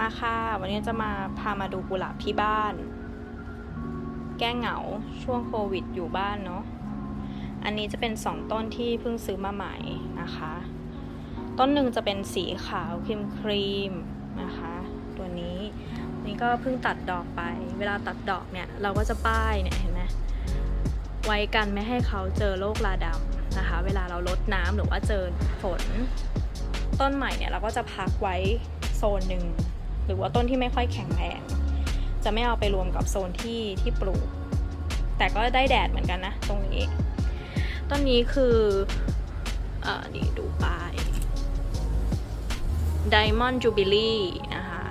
มาค่ะ วันนี้จะมาพามาดูกุหลาบที่บ้าน แก้เหงาช่วงโควิดอยู่บ้านเนาะอันนี้จะเป็นสองต้นที่เพิ่งซื้อมาใหม่นะคะ ต้นหนึ่งจะเป็นสีขาวครีมครีมนะคะ ตัวนี้นี่ก็เพิ่งตัดดอกไป เวลาตัดดอกเนี่ยเราก็จะป้ายเนี่ยเห็นไหมไว้กันไม่ให้เขาเจอโรคราดำนะคะ เวลาเราลดน้ำหรือว่าเจอฝน ต้นใหม่เนี่ยเราก็จะพักไว้โซนหนึ่ง หรือว่าต้นที่ไม่ค่อยแข็งแรงจะไม่เอาไปรวมกับโซนที่ที่ปลูก แต่ก็ได้แดดเหมือนกันนะ ตรงนี้ ต้นนี้คือเอ่อนี่ดูป้าย Diamond Jubilee นะคะ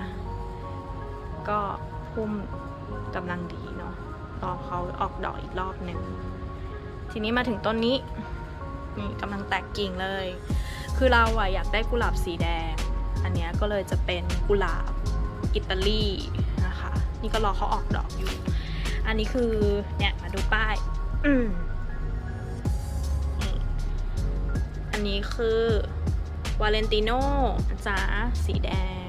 ก็พุ่มกำลังดีเนาะรอเขาออกดอกอีกรอบหนึ่ง ทีนี้มาถึงต้นนี้ นี่กำลังแตกกิ่งเลย คือเราอะอยากได้กุหลาบสีแดง อันนี้ก็เลยจะเป็นกุหลาบ อิตาลีนะคะ นี่ก็รอเขาออกดอกอยู่ อันนี้คือเนี่ยมาดูป้าย อืมนี่อันนี้คือวาเลนติโนจ้าสีแดง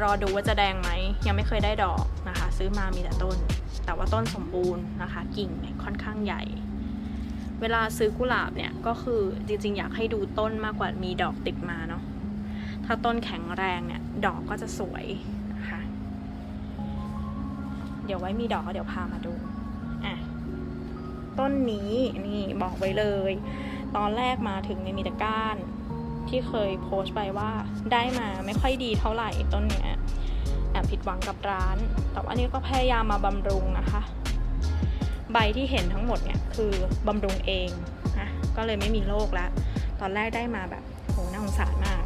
รอดูว่าจะแดงไหม ยังไม่เคยได้ดอกนะคะ ซื้อมามีแต่ต้น แต่ว่าต้นสมบูรณ์นะคะ กิ่งเนี่ยค่อนข้างใหญ่ เวลาซื้อกุหลาบเนี่ย ก็คือจริงๆ อยากให้ดูต้นมากกว่ามีดอกติดมาเนาะ ถ้าต้นแข็งแรงเนี่ยดอกก็จะสวยนะคะเดี๋ยวไว้มีดอกก็เดี๋ยวพามาดูอะต้นนี้นี่บอกไว้เลย ตอนแรกมาถึงเนี่ยมีแต่ก้านที่เคยโพสต์ไปว่าได้มาไม่ค่อยดีเท่าไหร่ต้นเนี้ยแอบผิดหวังกับร้าน แต่ว่าอันนี้ก็พยายามมาบำรุงนะคะ ใบที่เห็นทั้งหมดเนี่ยคือบำรุงเองนะก็เลยไม่มีโรคแล้ว ตอนแรกได้มาแบบโหน่าสงสารมาก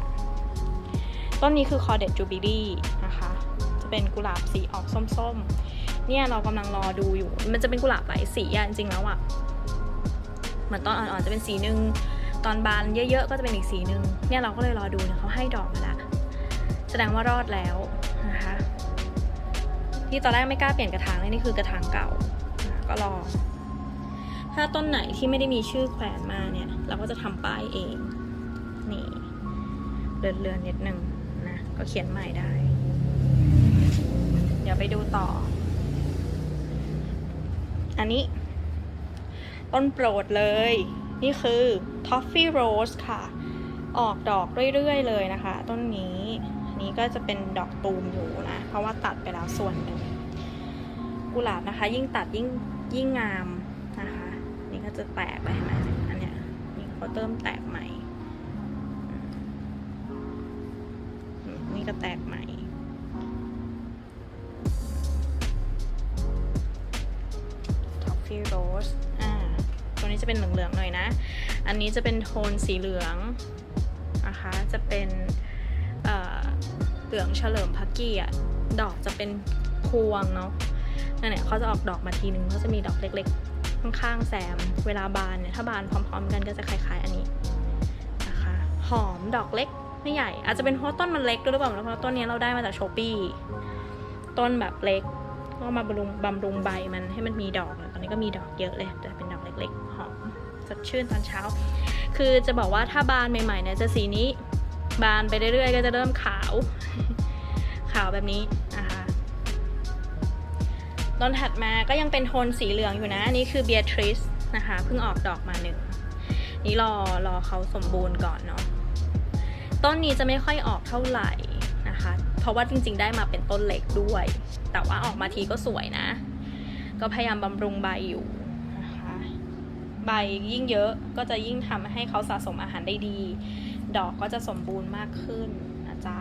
ต้นนี้คือคอเด j จูบิลี่นะคะ จะเป็นกุหลาบสีออกส้มๆ เนี่ยเรากำลังรอดูอยู่ มันจะเป็นกุหลาบหลายสีอะจริงๆแล้วอะเหมือนตอนอ่อนๆจะเป็นสีหนึ่งตอนบานเยอะๆ ก็จะเป็นอีกสีหนึ่งเนี่ยเราก็เลยรอดูเนี่ยเขาให้ดอกมาแล้วแสดงว่ารอดแล้วนะคะที่ตอนแรกไม่กล้าเปลี่ยนกระถางเลยนี่คือกระถางเก่า ก็รอ ถ้าต้นไหนที่ไม่ได้มีชื่อแขวนมาเนี่ย เราก็จะทำป้ายเอง นี่เลือนเลือนๆนิดนึง ก็เขียนใหม่ได้ เดี๋ยวไปดูต่อ อันนี้ ต้นโปรดเลย นี่คือ Toffee Rose ค่ะ ออกดอกเรื่อยๆ เลยนะคะ ต้นนี้อันนี้ก็จะเป็นดอกตูมอยู่นะ เพราะว่าตัดไปแล้วส่วนหนึ่งกุหลาบนะคะ ยิ่งตัดยิ่งยิ่งงามนะคะ นี่ก็จะแตกไปนไหมอันเนี้ยนี่เขาเติมแตกใหม่ นี่ก็แตกใหม่ ท็อฟฟี่โรสอ่า ตัวนี้จะเป็นเหลืองๆหน่อยนะ อันนี้จะเป็นโทนสีเหลืองนะคะ จะเป็นเหลืองเฉลิมพระเกียรติดอกจะเป็นพวงเนาะนั่นแหละเขาจะออกดอกมาทีนึงเขาจะมีดอกเล็กๆ ข้างๆแซม เวลาบานเนี่ยถ้าบานพร้อม ๆ กันก็จะคล้ายๆอันนี้นะคะ หอมดอกเล็ก ไม่ใหญ่ อาจจะเป็นเพราะต้นมันเล็กด้วยหรือเปล่าเพราะต้นนี้เราได้มาจากโชปี้ต้นแบบเล็กก็มาบำรุงบำรุงใบมันให้มันมีดอกตอนนี้ก็มีดอกเยอะเลย แต่เป็นดอกเล็กๆหอมสดชื่นตอนเช้า คือจะบอกว่าถ้าบานใหม่ๆเนี่ยจะสีนี้ บานไปเรื่อยๆ ก็จะเริ่มขาว ขาวแบบนี้นะคะต้นถัดมาก็ยังเป็นโทนสีเหลืองอยู่นะอันนี่คือเบียทริสนะคะเพิ่งออกดอกมาหนึ่งนี่รอรอเขาสมบูรณ์ก่อนเนาะ ต้นนี้จะไม่ค่อยออกเท่าไหร่นะคะ เพราะว่าจริงๆ ได้มาเป็นต้นเล็กด้วย แต่ว่าออกมาทีก็สวยนะ ก็พยายามบำรุงใบอยู่นะคะใบยิ่งเยอะก็จะยิ่งทำให้เขาสะสมอาหารได้ดี ดอกก็จะสมบูรณ์มากขึ้นนะจ๊ะ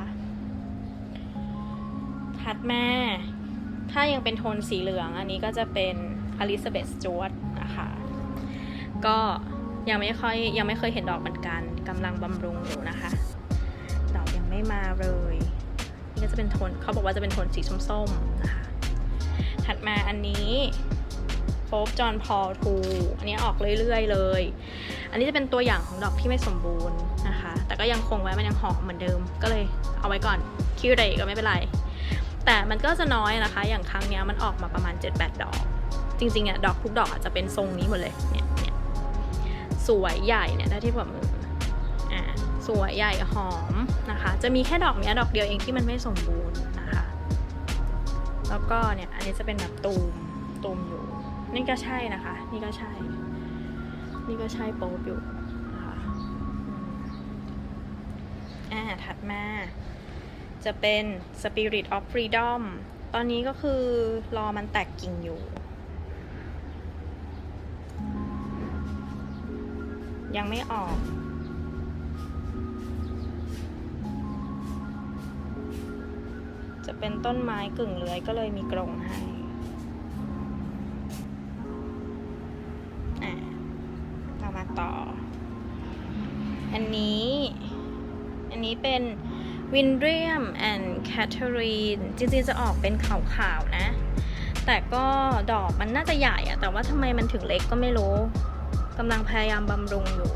ถัดมาถ้ายังเป็นโทนสีเหลืองอันนี้ก็จะเป็น Elizabeth Stewart นะคะ ก็ยังไม่ค่อยยังไม่เคยเห็นดอกเหมือนกันกำลังบำรุงอยู่นะคะ ไม่มาเลย นี่ก็จะเป็นโทนเขาบอกว่าจะเป็นโทนสีส้มๆนะคะ ถัดมาอันนี้โป๊บจอนพอลทูอันนี้ออกเรื่อยๆเลย อันนี้จะเป็นตัวอย่างของดอกที่ไม่สมบูรณ์นะคะ แต่ก็ยังคงไว้มันยังหอมเหมือนเดิม ก็เลยเอาไว้ก่อน คิวเรก็ไม่เป็นไร แต่มันก็จะน้อยนะคะ อย่างครั้งนี้มันออกมาประมาณ 7-8 ดอก จริงๆอะดอกทุกดอกอาจจะเป็นทรงนี้หมดเลย เนี่ยเนี่ยสวยใหญ่เนี่ยได้ที่แบบมืออ่า สวยใหญ่หอมนะคะ จะมีแค่ดอกเนี้ยดอกเดียวเองที่มันไม่สมบูรณ์นะคะ แล้วก็เนี่ยอันนี้จะเป็นแบบตูมตูมอยู่ นี่ก็ใช่นะคะ นี่ก็ใช่ นี่ก็ใช่โป๊บอยู่นะคะอ่าถัดมาจะเป็น Spirit of Freedom ตอนนี้ก็คือรอมันแตกกิ่งอยู่ ยังไม่ออก จะเป็นต้นไม้กึ่งเลื้อยก็เลยมีกรงให้อะเรามาต่อ อันนี้ อันนี้เป็นวินเรียมแอนด์แคทเธอรีนจริงๆจะออกเป็นขาวๆนะ แต่ก็ดอกมันน่าจะใหญ่อะแต่ว่าทำไมมันถึงเล็กก็ไม่รู้กำลังพยายามบำรุงอยู่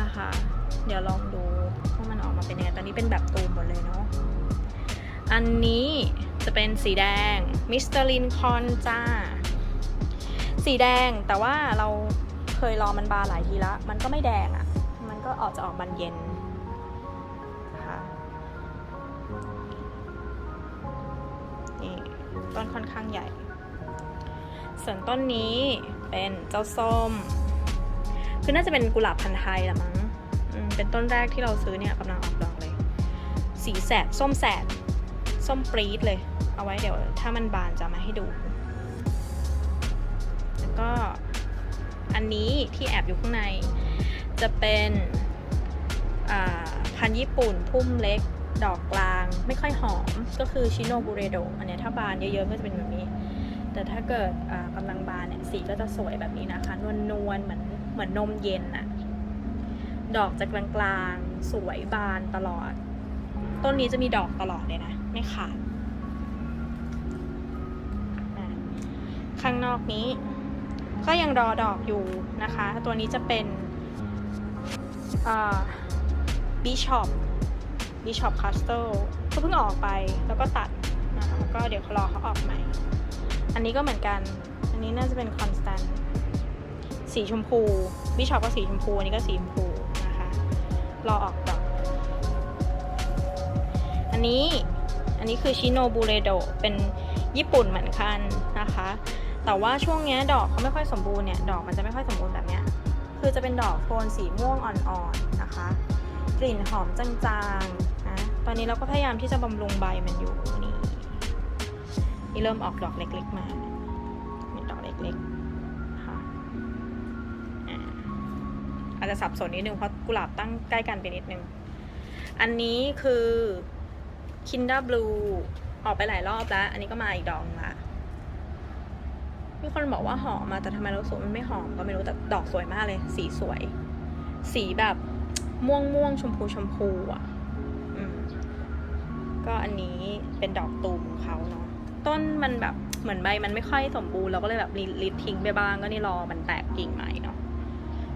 นะคะ เดี๋ยวลองดูว่ามันออกมาเป็นยังไง ตอนนี้เป็นแบบตูมหมดเลยเนาะ อันนี้จะเป็นสีแดงมิสเตอร์ลินคอนจ้า สีแดงแต่ว่าเราเคยรอมันบาหลายทีละมันก็ไม่แดงอะ่ะ มันก็ออกจะออกบานเย็นค่ะนี่ต้นค่อนข้างใหญ่ ส่วนต้นนี้เป็นเจ้าส้ม คือน่าจะเป็นกุหลาบพันธุ์ไทยละมั้งเป็นต้นแรกที่เราซื้อเนี่ยกำลังออกดอกเลย สีแสดส้มแสด ส้มปรี๊ดเลย เอาไว้เดี๋ยว ถ้ามันบานจะมาให้ดู แล้วก็อันนี้ที่แอบอยู่ข้างใน จะเป็นพันญี่ปุ่นพุ่มเล็กดอกกลางไม่ค่อยหอมก็คือชิโนบุเรโดอันนี้ถ้าบานเยอะๆก็จะเป็นแบบนี้ แต่ถ้าเกิดกำลังบานเนี่ยสีก็จะสวยแบบนี้นะคะ นวลๆเหมือนเหมือนนมเย็นอะดอกจะกลางๆ สวยบานตลอด ต้นนี้จะมีดอกตลอดเลยนะ ไม่ขาดข้างนอกนี้ ก็ยังรอดอกอยู่นะคะ ตัวนี้จะเป็นบิชอปบิชอปคัสเตลก็เพิ่งออกไปแล้วก็ตัดนะคะแล้วก็เดี๋ยวรอเขาออกใหม่ อันนี้ก็เหมือนกัน อันนี้น่าจะเป็นคอนสแตนสีชมพูบิชอปก็สีชมพู อันนี้ก็สีชมพูนะคะ รอออก นนี้ อันนี้คือชิโนบูเรโดเป็นญี่ปุ่นเหมือนกันนะคะ แต่ว่าช่วงเนี้ยดอกเขาไม่ค่อยสมบูรณ์เนี่ย ดอกมันจะไม่ค่อยสมบูรณ์แบบเนี้ย คือจะเป็นดอกโทนสีม่วงอ่อนๆนะคะ กลิ่นหอมจางๆนะ ตอนนี้เราก็พยายามที่จะบำรุงใบมันอยู่นี่ นี่เริ่มออกดอกเล็กๆมามีดอกเล็กๆคะอ่าอาจจะสับสนนิดนึงเพราะกุหลาบตั้งใกล้กันไปนิดนึง อันนี้คือ Kinder Blue ออกไปหลายรอบแล้ว อันนี้ก็มาอีกดองละมีคนบอกว่าหอมมาแต่ทำไมเราสูมันไม่หอมก็ไม่รู้แต่ดอกสวยมากเลย สีสวย สีแบบม่วงม่วงชมพูชมพูอะก็อันนี้เป็นดอกตูมของเขาเนาะต้นมันแบบเหมือนใบมันไม่ค่อยสมบูรณ์เราก็เลยแบบรีดทิ้งไปบ้างก็นี่รอมันแตกกิ่งใหม่เนาะ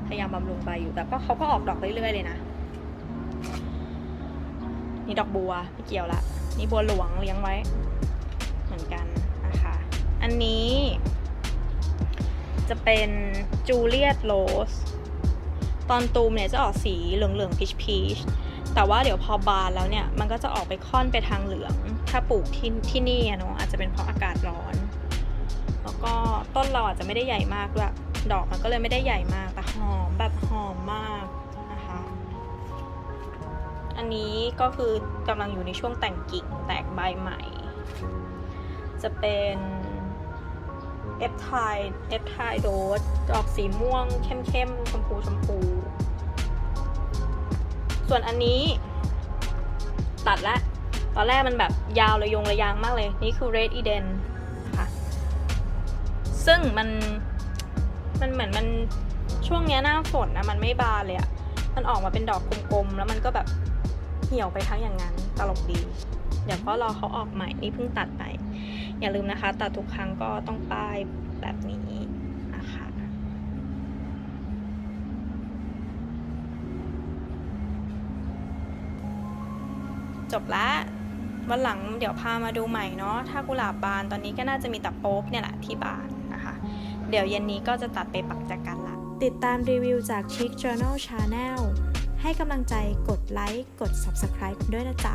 พยายามบำรุงใบอยู่แต่ก็เขาก็ออกดอกเรื่อยๆเลยนะ นี่ดอกบัวไม่เกี่ยวละ นี่บัวหลวงเลี้ยงไว้ เหมือนกันนะคะ อันนี้ จะเป็นจูเลียตโรสตอนตูมเนี่ยจะออกสีเหลืองๆพีชพีชแต่ว่าเดี๋ยวพอบานแล้วเนี่ย มันก็จะออกไปค่อนไปทางเหลือง ถ้าปลูกที่ที่นี่อะเนาะอาจจะเป็นเพราะอากาศร้อน แล้วก็ต้นเราอาจจะไม่ได้ใหญ่มากด้วยดอกมันก็เลยไม่ได้ใหญ่มากแต่หอมแบบหอมมาก นะคะอันนี้ก็คือกำลังอยู่ในช่วงแต่งกิ่งแตกใบใหม่ จะเป็นเอฟไทเอฟไทโดสออกสีม่วงเข้มๆชมพูชมพู ส่วนอันนี้ ตัดละ ตอนแรกมันแบบยาวระยงระยางมากเลย นี่คือ Red Eden นะคะซึ่งมัน มันเหมือนมันช่วงนี้หน้าฝนนะ มันไม่บานเลยอะ มันออกมาเป็นดอกกลมๆ แล้วมันก็แบบเหี่ยวไปทั้งอย่างนั้นตลกดี เดี๋ยวก็รอเขาออกใหม่นี่เพิ่งตัดไป อย่าลืมนะคะ ตัดทุกครั้งก็ต้องป้ายแบบนี้นะคะจบละวันหลังเดี๋ยวพามาดูใหม่เนาะถ้ากุหลาบบานตอนนี้ก็น่าจะมีแต่โป๊บเนี่ยแหละที่บานนะคะ เดี๋ยวเย็นนี้ก็จะตัดไปปักจากกัน ติดตามรีวิวจาก Chic Journal Channel ให้กำลังใจกดไลค์ กด Subscribe ด้วยนะจ๊ะ